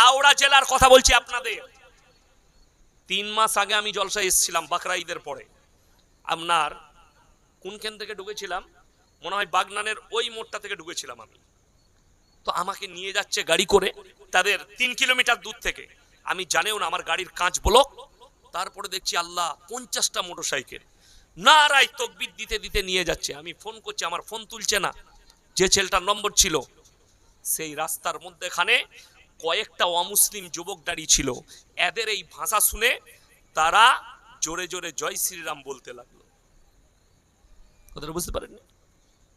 হাওড়া জেলার কথা বলছি আপনাদের। তিন মাস আগে আমি জলসা এসেছিলাম বাকরা ঈদের পরে। আপনার কোনখান থেকে ঢুকেছিলাম? মনে হয় বাগনানের ওই মোড়টা থেকে ঢুকেছিলাম আমি। তো আমাকে নিয়ে যাচ্ছে গাড়ি করে তাদের তিন কিলোমিটার দূর থেকে। আমি জানেও না আমার গাড়ির কাঁচ ব্লক। তারপরে দেখছি আল্লাহ, পঞ্চাশটা মোটর সাইকেল নারাই তকবির দিতে দিতে নিয়ে যাচ্ছে। আমি ফোন করছি, আমার ফোন তুলছে না। যে ছেলেটার নম্বর ছিল, সেই রাস্তার মধ্যেখানে কয়েকটা অমুসলিম যুবক দাঁড়িয়ে ছিল। এদের এই ভাষা শুনে তারা জোরে জোরে জয় শ্রীরাম বলতে লাগল। কথাটা বুঝতে পারেননি?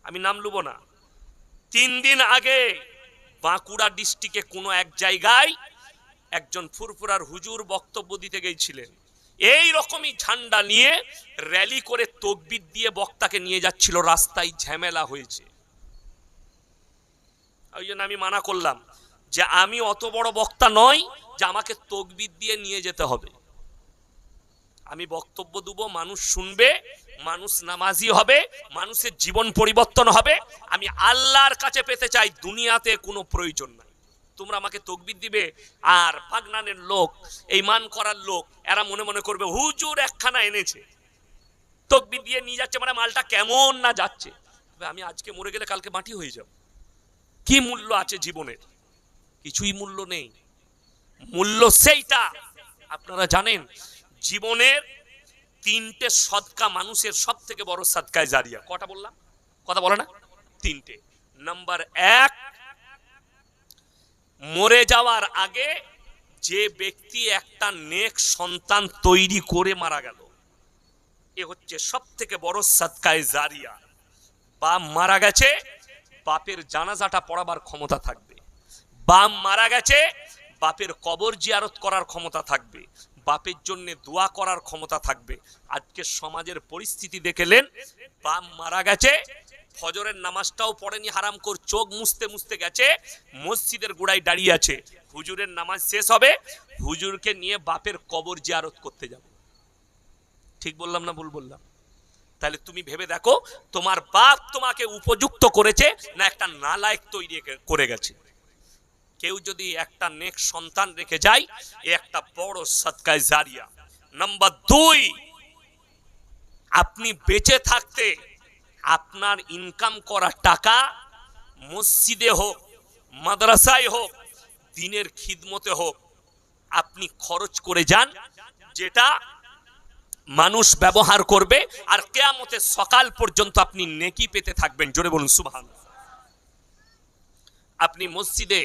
আমি নাম লুবো না। তিন দিন আগে বাঁকুড়া ডিস্ট্রিক্টে কোনো এক জায়গায় একজন ফুরফুরার হুজুর বক্তব্য দিতে গিয়েছিলেন এই রকমই ঝান্ডা নিয়ে র্যালি করে তকবির দিয়ে বক্তাকে নিয়ে যাচ্ছিল, রাস্তায় ঝামেলা হয়েছে। ওই জন্য আমি মানা করলাম। যে আমি অত বড় বক্তা নই যে আমাকে তকবির দিয়ে নিয়ে যেতে হবে। আমি বক্তব্য দেব, মানুষ শুনবে, মানুষ নামাজি হবে, মানুষের জীবন পরিবর্তন হবে। আমি আল্লাহর কাছে পেতে চাই, দুনিয়াতে কোনো প্রয়োজন নাই। তোমরা আমাকে তকবির দিবে, আর বাগনানের লোক, এই মান করার লোক, এরা মনে মনে করবে, হুজুর একখানা এনেছে। তকবির দিয়ে নিয়ে যাচ্ছে মানে মালটা কেমন না যাচ্ছে। আমি আজকে মরে গেলে কালকে মাটি হয়ে যাব। কি মূল্য আছে জীবনের? কিছুই মূল্য নেই। মূল্য সেইটা। আপনারা জানেন, জীবনের তিনটে সদকা মানুষের সব থেকে বড় সদকায় জারিয়া। কটা বললাম? কথা বলে না? তিনটে। নাম্বার এক, মরে যাওয়ার আগে যে ব্যক্তি একটা নেক সন্তান তৈরি করে মারা গেল, এ হচ্ছে সব থেকে বড় সদকায় জারিয়া। বাপ মারা গেছে, বাপের জানাজাটা পড়াবার ক্ষমতা থাকবে। বাপ মারা গেছে, বাপের কবর জিয়ারত করার ক্ষমতা থাকবে। বাপের জন্য দোয়া করার ক্ষমতা থাকবে। আজকে সমাজের পরিস্থিতি দেখেলেন বাপ মারা গেছে, ফজরের নামাজটাও পড়েনি, হারাম কর চোখ মুছতে মুছতে গেছে, মসজিদের গোড়ায় দাঁড়িয়ে আছে। হুজুরের নামাজ শেষ হবে, হুজুরকে নিয়ে বাপের কবর জিয়ারত করতে যাবে। ঠিক বললাম না ভুল বললাম? তাহলে তুমি ভেবে দেখো, তোমার বাপ তোমাকে উপযুক্ত করেছে না একটা নালায়ক তৈরি করে গেছে। কেউ যদি একটা নেক সন্তান রেখে যায় একটা বড় সৎকায় জারিয়া। নাম্বার দুই, আপনি বেঁচে থাকতে আপনার ইনকাম করা টাকা মসজিদে হোক, মাদ্রাসায় হোক, দিনের খিদমতে হোক, আপনি খরচ করে যান, যেটা মানুষ ব্যবহার করবে, আর কেয়ামতে সকাল পর্যন্ত আপনি নেকি পেতে থাকবেন। জোরে বলুন সুবহান আপনি মসজিদে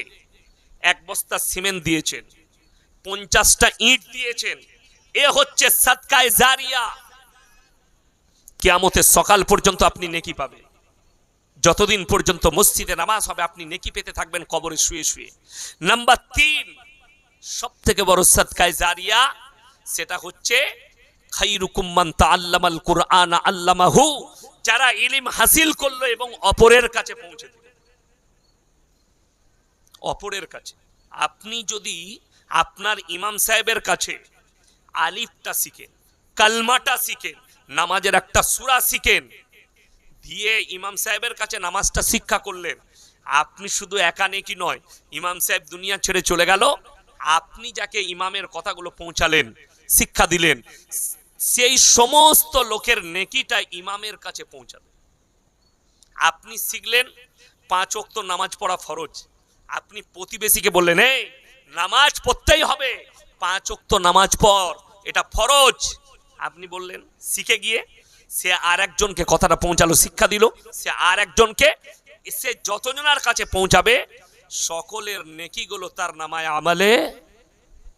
এক বস্তা সিমেন্ট দিয়েছেন, পঞ্চাশটা ইট দিয়েছেন। এ হচ্ছে সৎকায় জারিয়া। কেয়ামতের সকাল পর্যন্ত আপনি নেকি পাবেন। যতদিন পর্যন্ত মসজিদে নামাজ হবে, আপনি নেকি পেতে থাকবেন, কবরে শুয়ে শুয়ে। নাম্বার তিন সব থেকে বড় সৎকায় জারিয়া, সেটা হচ্ছে তাআল্লামাল কুরআন আল্লামাহু, যারা ইলিম হাসিল করল এবং অপরের কাছে পৌঁছে অপরের কাছে। আপনি যদি আপনার ইমাম সাহেবের কাছে আলিফটা শিখেন, কালমাটা শিখেন, নামাজের একটা সূরা শিখেন, দিয়ে ইমাম সাহেবের কাছে নামাজটা শিক্ষা করলেন, আপনি শুধু একা নেকি নয়, ইমাম সাহেব দুনিয়া ছেড়ে চলে গেল, আপনি যাকে ইমামের কথাগুলো পৌঁছালেন, শিক্ষা দিলেন, সেই সমস্ত লোকের নেকিটা ইমামের কাছে পৌঁছাবে আপনি শিখলেন, পাঁচ ওয়াক্ত নামাজ পড়া ফরজ। আপনি প্রতিবেশীকে বললেন, এই, নামাজ পড়তেই হবে। পাঁচ ওয়াক্ত নামাজ পড়, এটা ফরজ। আপনি বললেন, শিখে গিয়ে। সে আর একজনকে কথাটা পৌঁছালো, শিক্ষা দিল। সে আর একজনকে সে যতজনের কাছে পৌঁছাবে, সকলের নেকিগুলো তার নামায় আমলে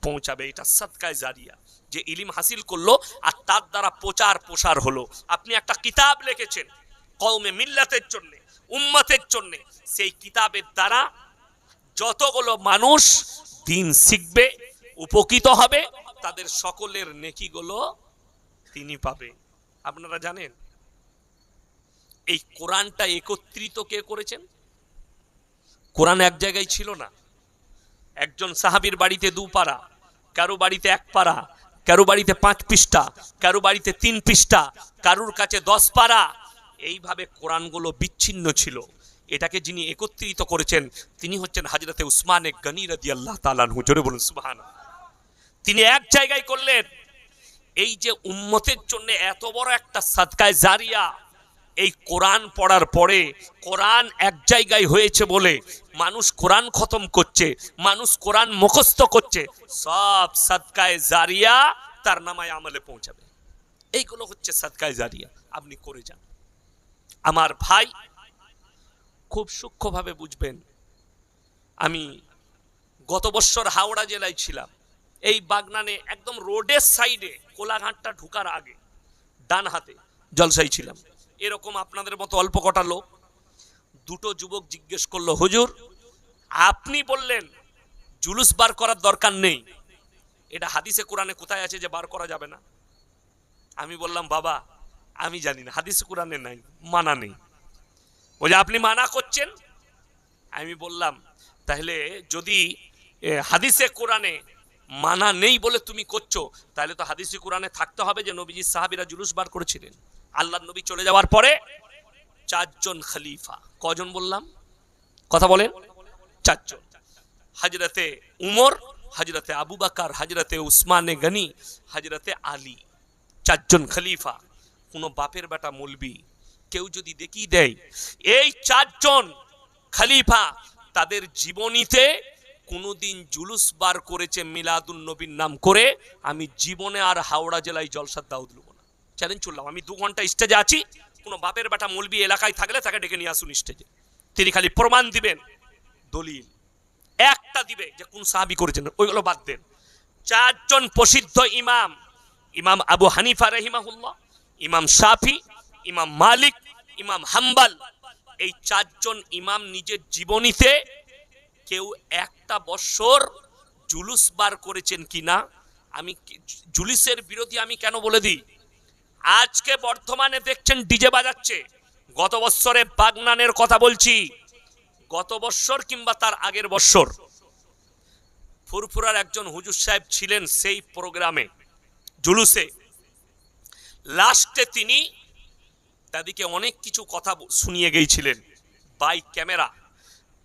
পৌঁছাবে। এটা সৎকায় জারিয়া যে ইলিম হাসিল করল আর তার দ্বারা প্রচার প্রসার হলো। আপনি একটা কিতাব লিখেছেন কৌমে মিল্লাতের জন্য, উম্মতের জন্য। সেই কিতাবের দ্বারা যতগুলো মানুষ দিন শিখবে, উপকৃত হবে, তাদের সকলের নেকিগুলো তিনি পাবে। আপনারা জানেন, এই কোরআনটা একত্রিত কে করেছেন? কোরআন এক জায়গায় ছিল না। একজন সাহাবীর বাড়িতে দু পারা কারও বাড়িতে এক পারা কারও বাড়িতে পাঁচ পৃষ্ঠা, কারও বাড়িতে তিন পৃষ্ঠা, কারুর কাছে দশ পারা এইভাবে কোরআনগুলো বিচ্ছিন্ন ছিল। এটাকে যিনি একত্রিত করেছেন, তিনি হচ্ছেন হাজরতে উসমানে গনি রাদি আল্লাহ তালানহু জোরে বলুন সুবাহান তিনি এক জায়গায় করলেন, এই যে উম্মতের জন্য এত বড় একটা সাদকায় জারিয়া, এই কোরআন পড়ার পরে কোরআন এক জায়গায় হয়েছে বলে মানুষ কোরআন খতম করছে, মানুষ কোরআন মুখস্থ করছে, সব সাদকায় জারিয়া তার নামায় আমলে পৌঁছাবে। এইগুলো হচ্ছে সাদকায় জারিয়া। আপনি করে যান। আমার ভাই খুব সূক্ষ্মভাবে বুঝবেন। আমি গত বছর হাওড়া জেলায় ছিলাম। এই বাগনানে একদম রোডের সাইডে কোলাঘাটটা ঢুকার আগে ডান হাতে জলসাই ছিলাম। এরকম আপনাদের মতো অল্প কটা লোক। দুটো যুবক জিজ্ঞেস করল, হুজুর, আপনি বললেন জুলুস বার করার দরকার নেই। এটা হাদিসে কোরআনে কোথায় আছে যে বার করা যাবে না? আমি বললাম, বাবা, আমি জানি না। হাদিসে কোরআনে নাই, মানা নেই। বলে, আপনি মানা করছেন? আমি বললাম, তাহলে যদি হাদিসে কোরআনে মানা নেই বলে তুমি করছ, তাহলে তো হাদিসে কোরআনে থাকতে হবে যে নবীজি সাহাবিরা জুলুস বার করেছিলেন। আল্লাহ নবী চলে যাওয়ার পরে চারজন খলিফা। কজন বললাম? কথা বলেন। চারজন। হাজরতে উমর, হাজরতে আবু বাকার, হাজরতে উসমানে গনি, হাজরতে আলী। চারজন খলিফা। কোনো বাপের বেটা মলবি কেউ যদি দেখিয়ে দেয়, এই চারজন খলিফা তাদের জীবনীতে কোনোদিন জুলুস বার করেছে মিলাদুন নবীর নাম করে, আমি জীবনে আর হাওড়া জেলায় জলসার দাউদ নেব না। চ্যালেঞ্জ করলাম আমি দু ঘণ্টা স্টেজে আছি, কোনো বাপের বেটা মলবি এলাকায় থাকলে তাকে ডেকে নিয়ে আসুন স্টেজে তিনি খালি প্রমাণ দিবেন, দলিল। একটা দিবে যে কোন সাহাবি করেছেন, ওইগুলো বাদ দেন। চারজন প্রসিদ্ধ ইমাম ইমাম আবু হানিফা রহিমাহুল্লাহ, ইমাম শাফি, ইমাম মালিক ইমাম হাম্বাল, এই চারজন ইমাম নিজের জীবনীতে কেউ একটা বৎসর জুলুস বার করেছেন কিনা? আমি কি- জুলুসের বিরোধী আমি কেন বলে দিই? আজকে বর্তমানে দেখছেন ডিজে বাজাচ্ছে। গত বৎসরে বাগনানের কথা বলছি। গত বৎসর কিংবা তার আগের বৎসর ফুরফুরার একজন হুজুর সাহেব ছিলেন সেই প্রোগ্রামে, জুলুসে। লাস্টে তিনি তাদেরকে অনেক কিছু কথা শুনিয়ে গিয়েছিলেন বাই ক্যামেরা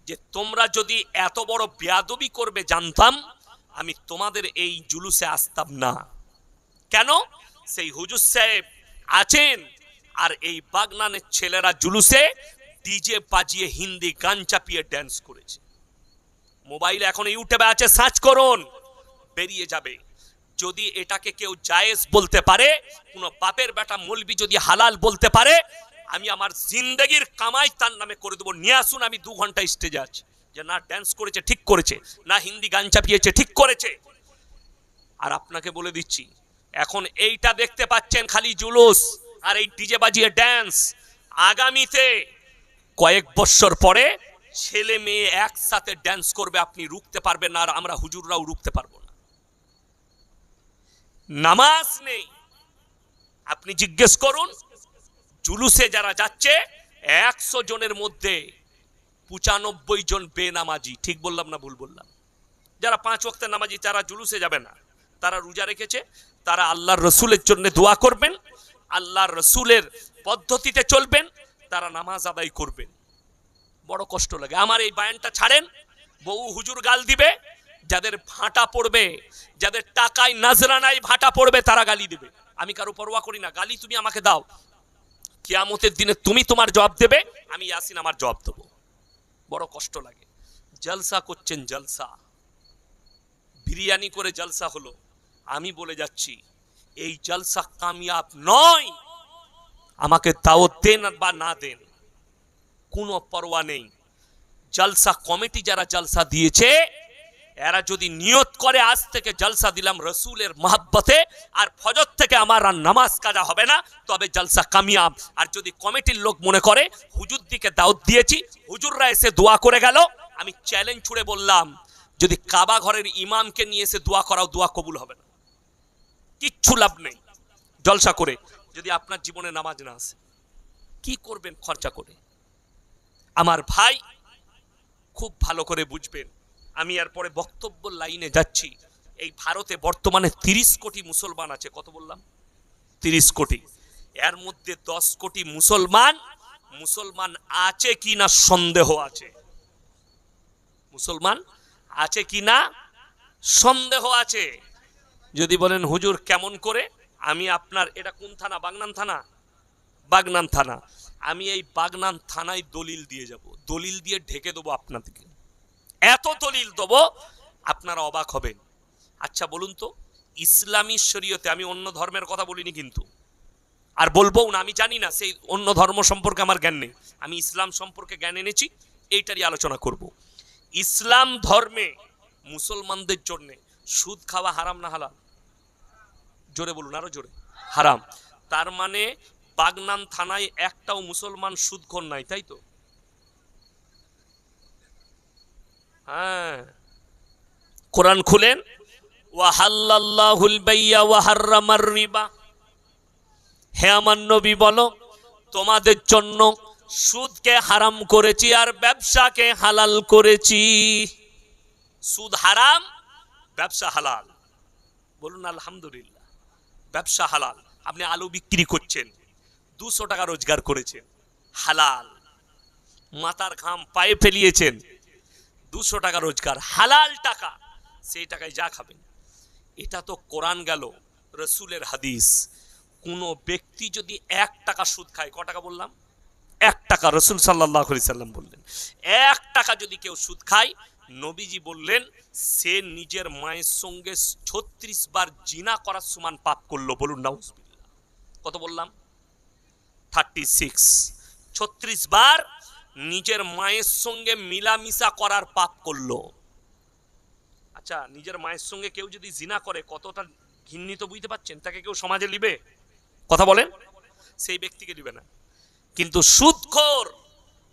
যে তোমরা যদি এত বড় বেয়াদবি করবে, জানতাম আমি তোমাদের এই জুলুসে আসতাম না। কেন? সেই হুজুর সাহেব আছেন, আর এই বাগনানের ছেলেরা জুলুসে ডিজে বাজিয়ে হিন্দি গান চাপিয়ে ড্যান্স করেছে। মোবাইল এখন ইউটিউবে আছে সার্চ করুন, বেরিয়ে যাবে। যদি এটাকে কেউ জায়েজ বলতে পারে, কোনো বাপের বেটা মলবি যদি হালাল বলতে পারে, আমি আমার জিন্দগির কামাই তার নামে করে দেবো। নিয়ে আসুন, আমি দু ঘণ্টা স্টেজে আছি। যে না ড্যান্স করেছে, ঠিক করেছে। না হিন্দি গান চাপিয়েছে, ঠিক করেছে। আর আপনাকে বলে দিচ্ছি, এখন এইটা দেখতে পাচ্ছেন খালি জুলুস আর এই ডিজে বাজিয়ে ড্যান্স আগামীতে কয়েক বছর পরে ছেলে মেয়ে একসাথে ড্যান্স করবে, আপনি রুখতে পারবেন আর আমরা হুজুররাও রুখতে পারব না। নামাজ নেই। আপনি জিজ্ঞেস করুন, জুলুসে যারা যাচ্ছে, একশো জনের মধ্যে পঁচানব্বই জন বেনামাজি। ঠিক বললাম না ভুল বললাম? যারা পাঁচ ওয়াক্তের নামাজি, তারা জুলুসে যাবে না। তারা রোজা রেখেছে, তারা আল্লাহর রসুলের জন্য দোয়া করবেন, আল্লাহর রসুলের পদ্ধতিতে চলবেন, তারা নামাজ আদায় করবেন। বড় কষ্ট লাগে। আমার এই বায়ানটা ছাড়েন, বউ হুজুর গাল দিবে যাদের ভাঁটা পড়বে, যাদের টাকায় নাজরানায় ভাঁটা পড়বে, তারা গালি দেবে। আমি কারও পরোয়া করি না, গালি তুমি আমাকে দাও। কিয়ামতের দিনে তুমি তোমার জবাব দেবে, আমি ইয়াসিন আমার জবাব দেবো। বড় কষ্ট লাগে। জলসা করছেন জলসা। বিরিয়ানি করে জলসা হলো। আমি বলে যাচ্ছি, এই জলসা কামিয়াব নয়। আমাকে দাওয়াত দেন বা না দেন, কোনো পরোয়া নেই। জলসা কমিটি যারা জলসা দিয়েছে এরা যদি নিয়ত করে, আজ থেকে জলসা দিলাম রসুলের মহাব্বতে, আর ফজর থেকে আমার আর নামাজ কাজা হবে না, তবে জলসা কামিয়াব। আর যদি কমিটির লোক মনে করে হুজুর দিকে দাওয়াত দিয়েছি, হুজুররা এসে দোয়া করে গেল, আমি চ্যালেঞ্জ ছুড়ে বললাম, যদি কাবা ঘরের ইমামকে নিয়ে এসে দোয়া করাও, দোয়া কবুল হবে না। কিচ্ছু লাভ নেই। জলসা করে, যদি আপনার জীবনে নামাজ না আসে, কি করবেন খরচা করে? আমার ভাই খুব ভালো করে বুঝবেন আমি এরপরে বক্তব্য লাইনে যাচ্ছি। এই ভারতে বর্তমানে তিরিশ কোটি মুসলমান আছে। কত বললাম? তিরিশ কোটি। এর মধ্যে দশ কোটি মুসলমান। মুসলমান আছে কি না সন্দেহ আছে। মুসলমান আছে কি না সন্দেহ আছে। যদি বলেন, হুজুর, কেমন করে? আমি আপনার, এটা কোন থানা? বাগনান থানা? বাগনান থানা। আমি এই বাগনান থানায় দলিল দিয়ে যাব। দলিল দিয়ে ঢেকে দেবো আপনাদেরকে। এত দলিল দেবো, আপনারা অবাক হবেন। আচ্ছা বলুন তো, ইসলামী শরীয়তে আমি অন্য ধর্মের কথা বলিনি কিন্তু। আর বলব না, আমি জানি না, সেই অন্য ধর্ম সম্পর্কে আমার জ্ঞান নেই। আমি ইসলাম সম্পর্কে জ্ঞান এনেছি, এইটারই আলোচনা করব। ইসলাম ধর্মে মুসলমানদের জন্য সুদ খাওয়া হারাম না হালাল? জোরে বলুন, আরও জোরে। হারাম। তার মানে বাগনান থানায় একটাও মুসলমান সুদখোর নাই, তাই তো? হ্যাঁ। কোরআন খুলেন রিবা। হে আমার নবী বলো, তোমাদের জন্য সুদকে হারাম করেছি আর ব্যবসাকে হালাল করেছি। সুদ হারাম, ব্যবসা হালাল। বলুন, আলহামদুলিল্লাহ, ব্যবসা হালাল। আপনি আলু বিক্রি করছেন, দুশো টাকা রোজগার করেছেন, হালাল। মাথার ঘাম পায়ে ফেলিয়েছেন দুশো টাকা রোজগার, হালাল টাকা, সেই টাকায় যা খাবেন। এটা তো কোরআন গেল, রসুলের হাদিস। কোনো ব্যক্তি যদি এক টাকা সুদ খায়, ক টাকা বললাম? এক টাকা, রসুল সাল্লাহ সাল্লাম বললেন। এক টাকা যদি কেউ সুদ খায়, নবীজি বললেন, সে নিজের মায়ের সঙ্গে ছত্রিশ বার জিনা করার সমান পাপ করল, বলুন নাউজবিল্লাহ। কত বললাম? থার্টি সিক্স ছত্রিশ বার নিজের মায়ের সঙ্গে মিলামিশা করার পাপ করল। আচ্ছা নিজের মায়ের সঙ্গে কেউ যদি জিনা করে, কতটা ঘৃণিত বুঝতে পারছেন? তাকে কেউ সমাজে নিবে? কথা বলেন। সেই ব্যক্তিকে দিবে না। কিন্তু সুদখোর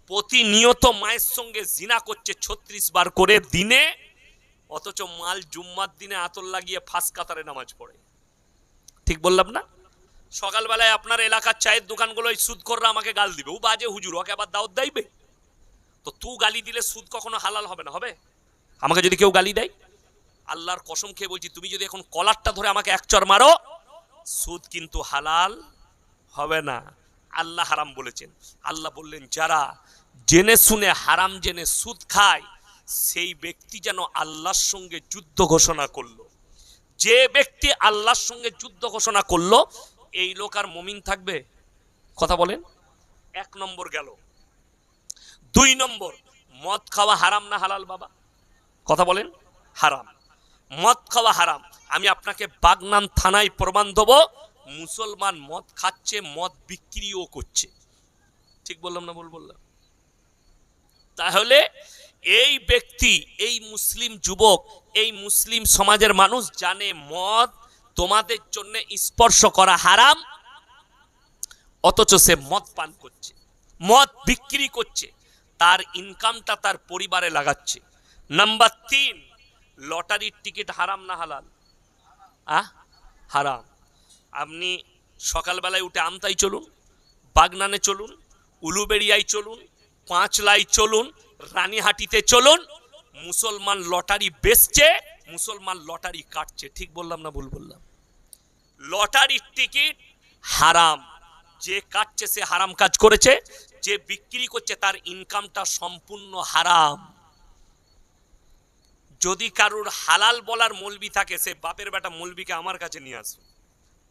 প্রতিনিয়ত মায়ের সঙ্গে জিনা করছে ছত্রিশ বার করে দিনে, অথচ মাল জুম্মার দিনে আতর লাগিয়ে ফাঁস কাতারে নামাজ পড়ে। ঠিক বললাম না? সকালবেলায় আপনার এলাকার চায়ের দোকানগুলো ওই সুদখোররা আমাকে গাল দিবে। ও বাজে হুজুর, ওকে আবার দাওয়াত দেবে তো তু গালি দিলে সুদ কখনো হালাল হবে না, হবে? আমাকে যদি কেউ গালি দেয়? আল্লাহর কসম খেয়ে বলছি, তুমি যদি এখন কলারটা ধরে আমাকে এক চর মারো, সুদ কিন্তু হালাল হবে না। আল্লাহ হারাম বলেছেন। আল্লাহ বললেন, যারা জেনে শুনে হারাম জেনে সুদ খায়, সেই ব্যক্তি যেন আল্লাহর সঙ্গে যুদ্ধ ঘোষণা করল। যে ব্যক্তি আল্লাহর সঙ্গে যুদ্ধ ঘোষণা করল এই লোক আর মমিন থাকবে? কথা বলেন। এক নম্বর গেল। দুই নম্বর, মদ খাওয়া হারাম না হালাল বাবা? কথা বলেন। হারাম। মদ খাওয়া হারাম। আমি আপনাকে বাগনান থানায় প্রমাণ দেবো, মুসলমান মদ খাচ্ছে, মদ বিক্রিও করছে। ঠিক বললাম না ভুল বললাম? তাহলে এই ব্যক্তি, এই মুসলিম যুবক, এই মুসলিম সমাজের মানুষ জানে মদ তোমাদের জন্য স্পর্শ করা হারাম, অথচ সে মদ পান করছে, মদ বিক্রি করছে, তার ইনকামটা তার পরিবারে লাগাচ্ছে। নাম্বার তিন, লটারির টিকিট হারাম না হালাল? আহ হারাম। আপনি সকালবেলায় উঠে আমতাই চলুন, বাগনানে চলুন, উলুবেড়িয়ায় চলুন পাঁচলাই চলুন, রানীহাটিতে চলুন, মুসলমান লটারি বেচছে, মুসলমান লটারি কাটছে। ঠিক বললাম না ভুল বললাম? লটারির টিকিট হারাম। যে কাটছে সে হারাম কাজ করেছে, যে বিক্রি করছে তার ইনকামটা সম্পূর্ণ হারাম। যদি কারুর হালাল বলার মলবি থাকে, সে বাপের বেটা মলবিকে আমার কাছে নিয়ে আসবে,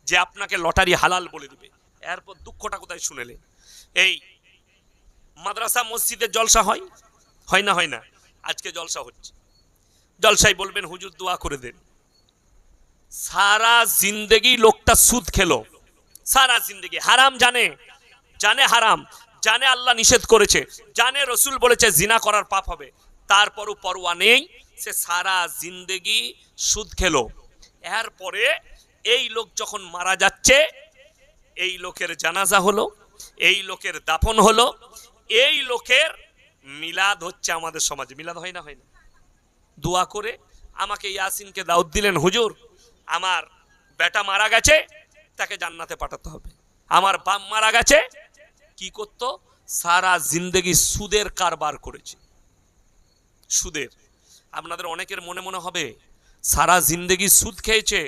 যে আপনাকে লটারি হালাল বলে দিবে। এরপর দুঃখটা কোথায় শুনেলেন এই, মাদ্রাসা মসজিদে জলসা হয়? হয় না হয় না। আজকে জলসা হচ্ছে। জলসাই বলবেন, হুজুর, দোয়া করে দেন। সারা জিন্দেগি লোকটা সুদ খেলো। সারা জিন্দেগি। হারাম জানে। জানে হারাম। জানে আল্লাহ নিষেধ করেছে। জানে রসুল বলেছে জিনা করার পাপ হবে। তারপরও পরোয়া নেই। সে সারা জিন্দেগি সুদ খেলো। এরপরে এই লোক যখন মারা যাচ্ছে, এই লোকের জানাজা হলো, এই লোকের দাফন হলো, এই লোকের মিলাদ হচ্ছে আমাদের সমাজে। মিলাদ হয় না হয় না। দোয়া করে আমাকে ইয়াসিনকে দাউদ দিলেন, হুজুর আমার বেটা মারা গেছে, তাকে জান্নাতে পাঠাতে হবে। আমার বাপ মারা গেছে, কি করতো? সারা জিন্দেগি সুদের কারবার করেছে। সুদের। আপনাদের অনেকের মনে মনে হবে, সারা জিন্দেগি সুদ খেয়েছে,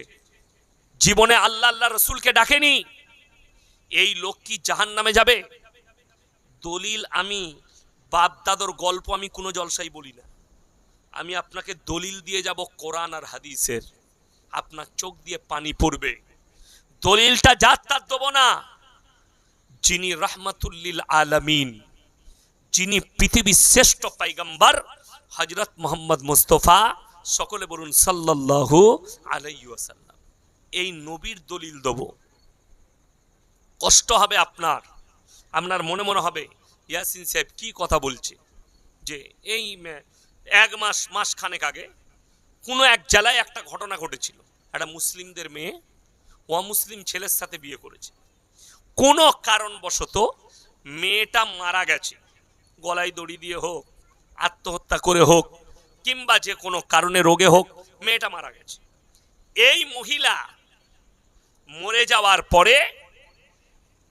জীবনে আল্লাহ আল্লাহ রসুলকে ডাকেনি, এই লোক কি জাহান নামে যাবে? দলিল আমি, বাপ দাদর গল্প আমি কোনো জলসাই বলি না। আমি আপনাকে দলিল দিয়ে যাব কোরআন আর হাদিসের। আপনার চোখ দিয়ে পানি পড়বে। দলিলটা যার তার দেবো না। যিনি রহমাতুল্লিল আলামিন, যিনি পৃথিবীর শ্রেষ্ঠ পাইগাম্বার হজরত মোহাম্মদ মুস্তফা, সকলে বলুন সাল্লাল্লাহু আলাইহি ওয়াসাল্লাম, এই নবীর দলিল দেব। কষ্ট হবে আপনার আপনার মনে মনে হবে, ইয়াসিন সাহেব কি কথা বলছে? যে এই এক মাস মাস খানেক আগে কোনো এক জেলায় একটা ঘটনা ঘটেছিল। একটা মুসলিমদের মেয়ে অমুসলিম ছেলের সাথে বিয়ে করেছে। কোনো কারণবশত মেয়েটা মারা গেছে। গলায় দড়ি দিয়ে হোক, আত্মহত্যা করে হোক, কিংবা যে কোনো কারণে রোগে হোক, মেয়েটা মারা গেছে। এই মহিলা মরে যাওয়ার পরে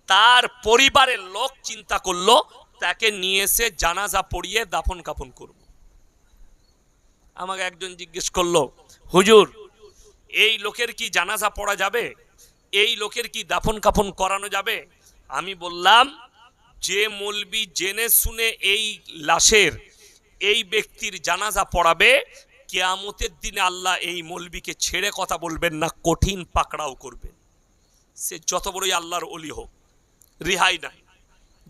তার পরিবারের লোক চিন্তা করল, তাকে নিয়ে এসে জানাজা পড়িয়ে দাফন কাফন করব। আমাকে একজন জিজ্ঞেস করল, হুজুর, এই লোকের কি জানাজা পড়া যাবে? এই লোকের কি দাফন কাফন করানো যাবে? আমি বললাম, যে মলবি জেনে শুনে এই লাশের, এই ব্যক্তির জানাজা পড়াবে, কেয়ামতের দিনে আল্লাহ এই মলবিকে ছেড়ে কথা বলবেন না, কঠিন পাকড়াও করবেন। সে যত বড়ই আল্লাহর অলি হোক, রিহাই নাই,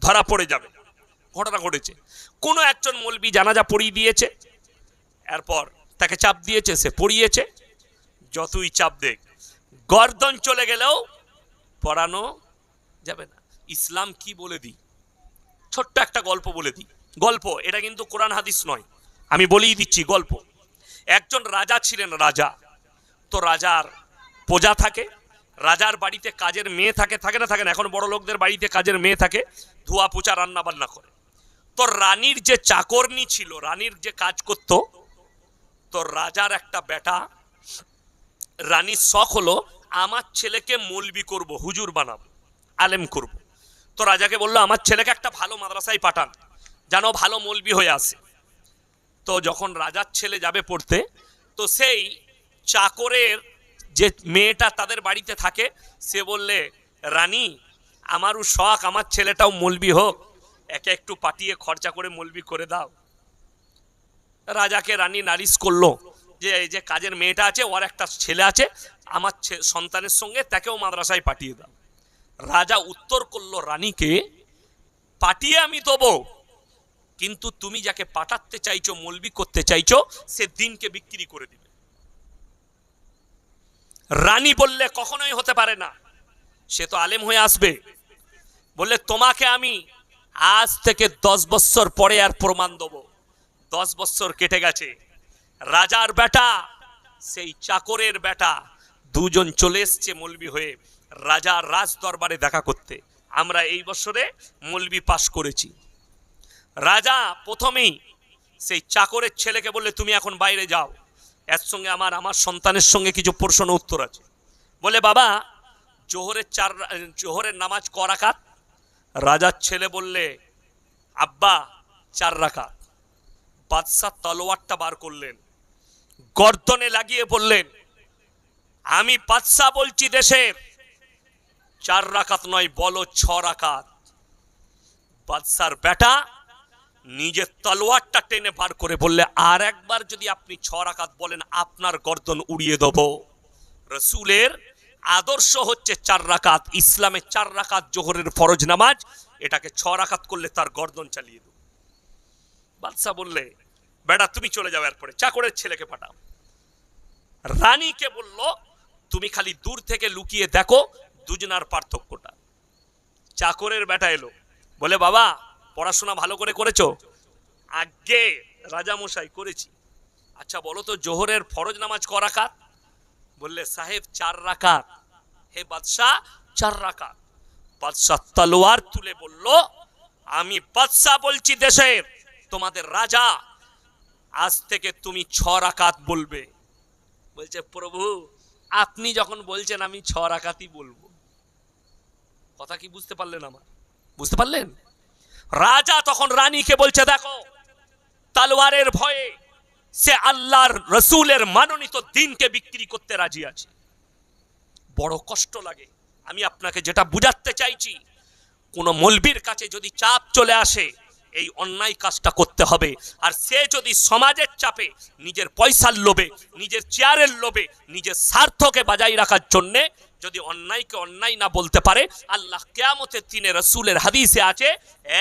ধরা পড়ে যাবে। ঘটনা ঘটেছে। কোনো একজন মলবি জানাজা পড়িয়ে দিয়েছে এরপর তাকে চাপ দিয়েছে, সে পড়িয়েছে। যতই চাপ দেখ, গর্দন চলে গেলেও পড়ানো যাবে না। ইসলাম কি বলে দিই? ছোট্ট একটা গল্প বলে দিই। গল্প, এটা কিন্তু কোরআন হাদিস নয়। আমি বলেই দিচ্ছি গল্প। একজন রাজা ছিলেন রাজা। তো রাজার প্রজা থাকে, রাজার বাড়িতে কাজের মেয়ে থাকে থাকে না থাকে না। এখন বড় লোকদের বাড়িতে কাজের মেয়ে থাকে ধোয়া পোচা রান্না বান্না করে। তো রানীর যে চাকরনি ছিল, রানীর যে কাজ করত তো রাজার একটা বেটা রানীর শখ হলো, আমার ছেলেকে মলবি করব, হুজুর বানাবো, আলেম করব। তো রাজাকে বলল, আমার ছেলেকে একটা ভালো মাদ্রাসায় পাঠান, যেন ভালো মলবি হয়ে আসে। তো যখন রাজার ছেলে যাবে পড়তে, তো সেই চাকরের যে মেয়েটা তাদের বাড়িতে থাকে, সে বললে, রানী, আমারও শখ, আমার ছেলেটাও মলবি হোক, একে একটু পাঠিয়ে খরচা করে মলবি করে দাও। রাজাকে, রানী নারিশ করল যে, এই যে কাজের মেয়েটা আছে, ওর একটা ছেলে আছে, আমার সন্তানের সঙ্গে তাকেও মাদ্রাসায় পাঠিয়ে দাও। রাজা উত্তর করল, রানীকে, পাঠিয়ে আমি দেবো, কিন্তু তুমি যাকে পাঠাতে চাইছো, মলবি করতে চাইছো, সে দিনকে বিক্রি করে দিবে। রানী বললে, কখনোই হতে পারে না, সে তো আলেম হয়ে আসবে। বললে, তোমাকে আমি আজ থেকে দশ বছর পরে আর প্রমাণ দেবো। দশ বছর কেটে গেছে। রাজার বেটা, সেই চাকরের বেটা, দুজন চলে এসছে মলবি হয়ে রাজার রাজ দরবারে দেখা করতে। আমরা এই বছরে মলবি পাশ করেছি। রাজা প্রথমেই সেই চাকরের ছেলেকে বললে, তুমি এখন বাইরে যাও। এর সঙ্গে আমার আমার সন্তানের সঙ্গে কিছু প্রশ্ন উত্তর আছে। বলে, বাবা, জোহরের চার, জোহরের নামাজ ক রাজার ছেলে বললে, আব্বা, চার রাকাত। বাদশাহ তলোয়ারটা বার করলেন। গর্দনে লাগিয়ে বললেন, আমি বাদশাহ বলছি দেশের। চার রাকাত নয়, বলো ছ রাকাত। বাদশার বেটা নিজের তলোয়ারটা টেনে বার করে বললে, আর একবার যদি আপনি ছ রাকাত বলেন, আপনার গর্দন উড়িয়ে দেব। রসুলের আদর্শ হচ্ছে চার রাকাত। ইসলামের চার রাকাত জোহরের ফরজ নামাজ, এটাকে ছ রাকাত করলে তার গর্দন চালিয়ে দেব। বাদশাহ বললে বেটা তুমি চলে যাও এরপরে। চাকরের ছেলেকে পাঠাও। রানীকে বলল, তুমি খালি দূর থেকে লুকিয়ে দেখো দুজনার পার্থক্যটা। চাকরের বেটা এলো। বলে, বাবা, পড়াশোনা ভালো করে করেছ? আগে রাজামশাই, করেছি। আচ্ছা বলো তো, জোহরের ফরজ নামাজ ক রাকাত? বললে, সাহেব, চার রাকাত। হে বাদশাহ, চার রাকাত। বাদশাহ তলোয়ার তুলে বলল, আমি বাদশাহ বলছি দেশের। তোমাদের রাজা আজ থেকে তুমি ছ রাকাত বলবে। বলছে, প্রভু, আপনি যখন বলছেন, আমি ছ রাকাতই বলব। কথা কি বুঝতে পারলেন আমার? বুঝতে পারলেন? রাজা তখন রানীকে বলছে, দেখো, তালোয়ারের ভয়ে সে আল্লাহর রসুলের মাননীত দিনকে বিক্রি করতে রাজি আছে। বড় কষ্ট লাগে। আমি আপনাকে যেটা বুঝাতে চাইছি, কোনো মলবির কাছে যদি চাপ চলে আসে এই অন্যায় কাজটা করতে হবে। আর সে যদি সমাজের চাপে, নিজের পয়সার লোভে, নিজের চেয়ারের লোভে, নিজের স্বার্থকে বাজাই রাখার জন্যে যদি অন্যায়কে অন্যায় না বলতে পারে, আল্লাহ কেয়ামতের দিনে রসুলের হাদিসে আছে,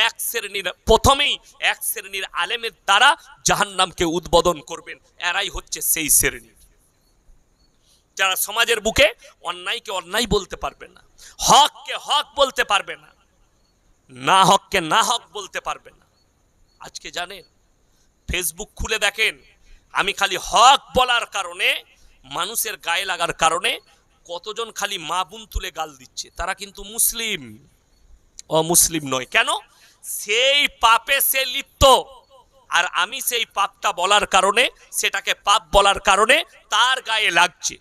এক শ্রেণির প্রথমেই এক শ্রেণির আলেমের দ্বারা জাহান্নামকে উদ্বোধন করবেন। এরাই হচ্ছে সেই শ্রেণি। যারা সমাজের বুকে অন্যায়কে অন্যায় বলতে পারবে না, হককে হক বলতে পারবে না না হককে না হক বলতে পারবে না। আজকে জানেন ফেসবুক খুলে দেখেন, আমি খালি হক বলার কারণে, মানুষের গায়ে লাগার কারণে কতজন খালি মা বোন তুলে গাল দিচ্ছে, তারা কিন্তু মুসলিম। অমুসলিম নয়। কেন? সেই পাপে সে লিপ্ত। আর আমি সেই পাপটা বলার কারণে, সেটাকে পাপ বলার কারণে তার গায়ে লাগছে।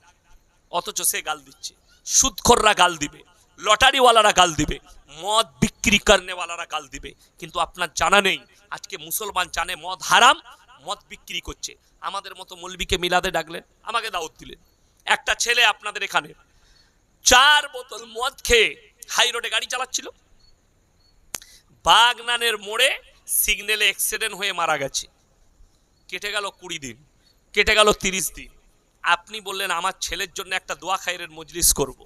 অথচ সে গাল দিচ্ছে। সুদখোররা গাল দিবে। লটারিওয়ালারা গাল দিবে। মদ বিক্রি করনেওয়ালারা গাল দিবে। কিন্তু আপনার জানা নেই, আজকে মুসলমান জানে মদ হারাম, মদ বিক্রি করছে। আমাদের মতো মলবিকে মিলাদে ডাকলেন, আমাকে দাওয়াত দিলেন। একটা ছেলে আপনাদের এখানে, চার বোতল মদ খেয়ে হাই রোডে গাড়ি চালাচ্ছিল। বাগনানের মোড়ে সিগন্যালে অ্যাক্সিডেন্ট হয়ে মারা গেছে। কেটে গেল কুড়ি দিন, কেটে গেল তিরিশ দিন। আপনি বললেন, আমার ছেলের জন্য একটা দোয়া খাইরের মজলিস করব,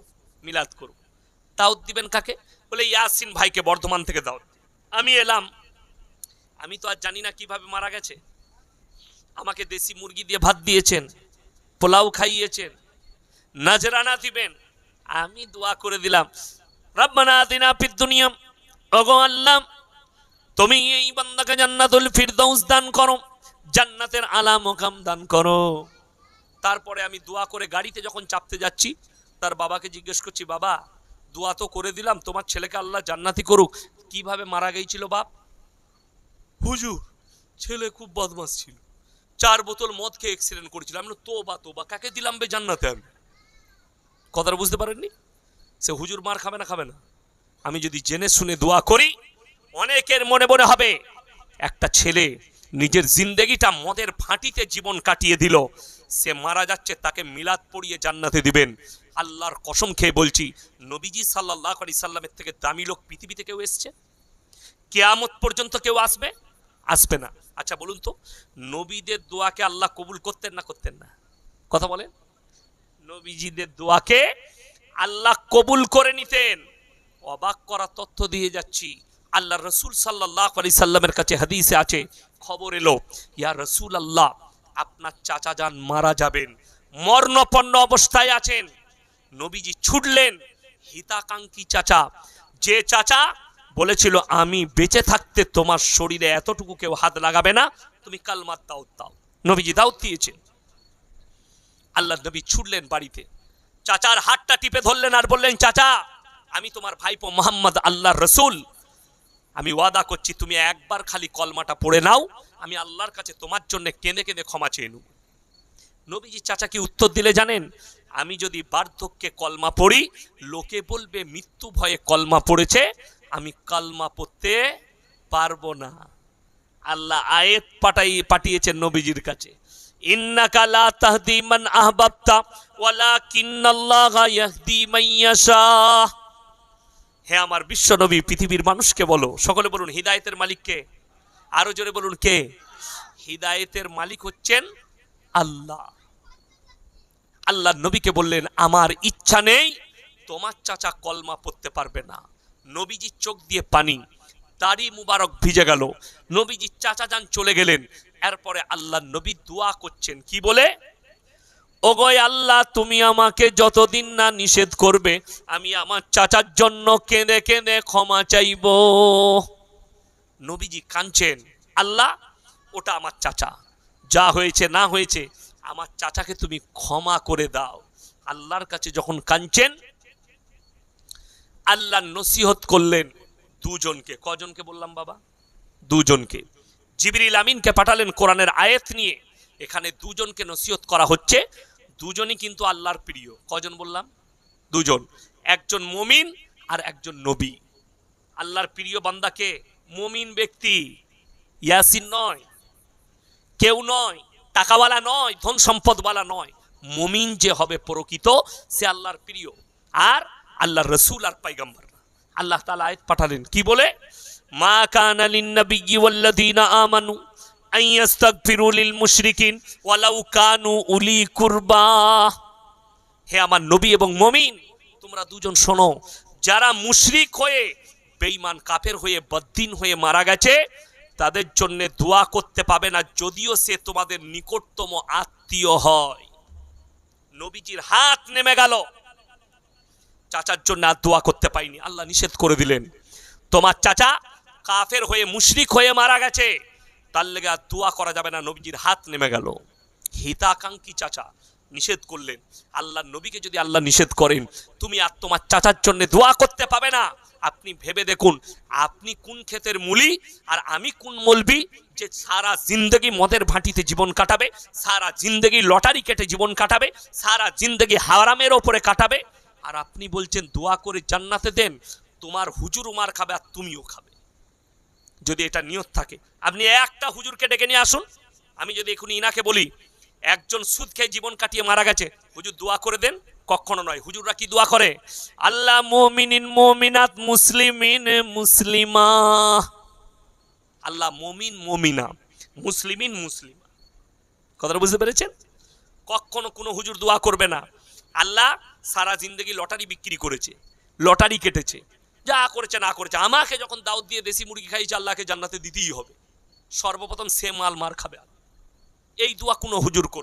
মিলাদ করব। দাওয়াত দিবেন কাকে? বলে, ইয়াসিন ভাইকে বর্ধমান থেকে দাও। আমি এলাম। আমি তো আর জানি না কীভাবে মারা গেছে। আমাকে দেশি মুরগি দিয়ে ভাত দিয়েছেন, পোলাও খাইয়েছেন, নাজরানা দিবেন। আমি দোয়া করে দিলাম, রব্বানা আতিনা ফিদ দুনিয়া, ওগো আল্লাহ, তুমি এই বান্দাকে জান্নাতুল ফিরদৌস দান করো, জান্নাতের আলা মোকাম দান করো। তারপরে আমি দোয়া করে গাড়িতে যখন চাপতে যাচ্ছি, তার বাবাকে জিজ্ঞেস করছি, বাবা দোয়া তো করে দিলাম, তোমার ছেলেকে আল্লাহ জান্নাতি করুক। কীভাবে মারা গিয়েছিল বাপ? হুজুর, ছেলে খুব বদমাস ছিল। চার বোতল মদ খেয়ে অ্যাক্সিডেন্ট করেছিল। আমি তো বা তো বা কাকে দিলাম বে জান্নাতে আমি? কথাটা বুঝতে পারেননি? সে হুজুর মার খাবে না খাবে না। আমি যদি জেনে শুনে দোয়া করি, অনেকের মনে মনে হবে, একটা ছেলে নিজের জিন্দেগিটা মদের ফাঁটিতে জীবন কাটিয়ে দিল। সে মারা যাচ্ছে, তাকে মিলাদ পড়িয়ে জান্নাতে দিবেন। আল্লাহর কসম খেয়ে বলছি, নবীজি সাল্লাহ আলি সাল্লামের থেকে দামি লোক পৃথিবীতে কেউ এসছে? কেয়ামত পর্যন্ত কেউ আসবে? আসবে না। আচ্ছা বলুন তো, নবীদের দোয়াকে আল্লাহ কবুল করতেন না করতেন না? কথা বলেন। নবীজিদের দোয়াকে আল্লাহ কবুল করে নিতেন। অবাক করা তথ্য দিয়ে যাচ্ছি। আল্লাহ রসুল সাল্লাহ আলি সাল্লামের কাছে হাদিসে আছে, খবর এলো, ইয়া রসুল আল্লাহ আপনার চাচা যান মারা যাবেন, মর্ণপন্ন অবস্থায় আছেন। নবীজি ছুটলেন, হিতাকাঙ্ক্ষী চাচা, যে চাচা বলেছিল আমি বেঁচে থাকতে তোমার শরীরে এতটুকু কেউ হাত লাগাবে না, তুমি কালমার দাউদ দাও। নবীজি দাউদ দিয়েছেন। আল্লাহ নবী ছুটলেন বাড়িতে। চাচার হাতটা টিপে ধরলেন আর বললেন, চাচা, আমি তোমার ভাইপো মোহাম্মদ আল্লাহ রসুল। আমি ওয়াদা করছি তুমি একবার খালি কলমাটা পড়ে নাও, আমি আল্লাহর কাছে তোমার জন্য কেঁদে কেঁদে ক্ষমা চেয়ে নেব। নবীজি চাচা কি উত্তর দিলে জানেন আমি যদি বার্ধক্যে কলমা পড়ি, লোকে বলবে, মৃত্যু ভয়ে কলমা পড়েছে, আমি কলমা পড়তে পারব না। আল্লাহ আয়েত পাঠাই পাঠিয়েছেন নবীজির কাছে। ইন্নাকা লা তাহদি মান আহবাবতা, ওয়ালাকিন্নাল্লাহা ইয়াহদি মান ইয়াশা। হে আমার বিশ্ব নবী, পৃথিবীর মানুষকে বলো, সকলে বলুন, হিদায়েতের মালিককে আরও জোরে বলুন, কে? হিদায়েতের মালিক হচ্ছেন আল্লাহ। আল্লাহ নবীকে বললেন, আমার ইচ্ছা নেই, তোমার চাচা কলমা পড়তে পারবে না। নবীজি চোখ দিয়ে পানি তারই মুবারক ভিজে গেল। নবীজি চাচা যান চলে গেলেন। এরপরে আল্লাহ নবী দোয়া করছেন, কি বলে? ওগোয় আল্লাহ, তুমি আমাকে যতদিন না নিষেধ করবে, আমি আমার চাচার জন্য কেঁদে কেঁদে ক্ষমা চাইব। নবীজি কাঁদছেন, আল্লাহ, ওটা আমার চাচা, যা হয়েছে না হয়েছে আমার চাচাকে তুমি ক্ষমা করে দাও। আল্লাহর কাছে যখন কাঁদছেন, আল্লাহ নসিহত করলেন দুজনকে। কজনকে বললাম বাবা? দুজনকে। জিবরিল আমিনকে পাঠালেন কোরআনের আয়াত নিয়ে। এখানে দুজনকে নসিহত করা হচ্ছে। দুজনই কিন্তু আল্লাহর প্রিয়। কজন বললাম? দুজন। একজন মমিন আর একজন নবী। আল্লাহর প্রিয় বান্দাকে মমিন ব্যক্তি। ইয়াসিন নয়। কেউ নয়। টাকাওয়ালা নয়, ধন সম্পদওয়ালা নয়। মমিন যে হবে প্রকৃত, সে আল্লাহর প্রিয়। আর আল্লাহর রসুল আর পাইগাম্বার আল্লাহ তালা আয়াত পাঠালেন। কি বলে? মা কানা লিন নাবিয়্যি ওয়াল্লাযীনা আমানু আন ইস্তাগফিরু লিল মুশরিকিন ওয়ালাউ কানু উলি কুরবা। হে আমার নবী এবং মমিন, তোমরা দুজন শোনো, যারা মুশরিক হয়ে, বেঈমান কাফের হয়ে, বদ্দিন হয়ে মারা গেছে তাদের জন্য দোয়া করতে পাবে না, যদিও সে তোমাদের নিকটতম আত্মীয় হয়। নবীজির হাত নেমে গেল। চাচার জন্য আর দোয়া করতে পাইনি আল্লাহ নিষেধ করে দিলেন। তোমার চাচা কাফের হয়ে মুশরিক হয়ে মারা গেছে। তার লেগে আর দোয়া করা যাবে না, নবীজির হাত নেমে গেল। হিতাকাঙ্ক্ষী চাচা নিষেধ করলেন। আল্লাহ নবীকে যদি আল্লাহ নিষেধ করেন, তুমি আর তোমার চাচার জন্য দোয়া করতে পাবে না। আপনি ভেবে দেখুন, আপনি কোন ক্ষেতের মূলি আর আমি কোন মলবি যে সারা জিন্দগি মদের ভাঁটিতে জীবন কাটাবে, সারা জিন্দগি লটারি কেটে জীবন কাটাবে, সারা জিন্দগি হারামের ওপরে কাটাবে। আর আপনি বলছেন, দোয়া করে জান্নাতে দেন, তোমার হুজুর উমার খাবে আর তুমিও খাবে। যদি এটা নিয়ত থাকে। আপনি একটা হুজুরকে ডেকে নিয়ে আসুন। আমি যদি এখন ইনাকে বলি, একজন সুদ খেয়ে জীবন কাটিয়ে মারা গেছে, হুজুর দোয়া করে দেন। কখনো নয়। হুজুররা কি দোয়া করে? আল্লাহ মুমিনিন মুমিনাত মুসলিমিন মুসলিমা। আল্লাহ মুমিন মুমিনা, মুসলিমিন মুসলিমা। কথাটা বুঝতে পেরেছেন? কখনো কোনো হুজুর দোয়া করবে না। আল্লাহ সারা জিন্দগি লটারি বিক্রি করেছে, লটারি কেটেছে। যা করেছে না করেছে। আমাকে যখন দাউদ দিয়ে দেশি মুরগি খাইছে আল্লাহকে জান্নাতে দিতেই হবে। সর্বপ্রথম সে মাল মার খাবে। এই দোয়া কোনো হুজুর করবে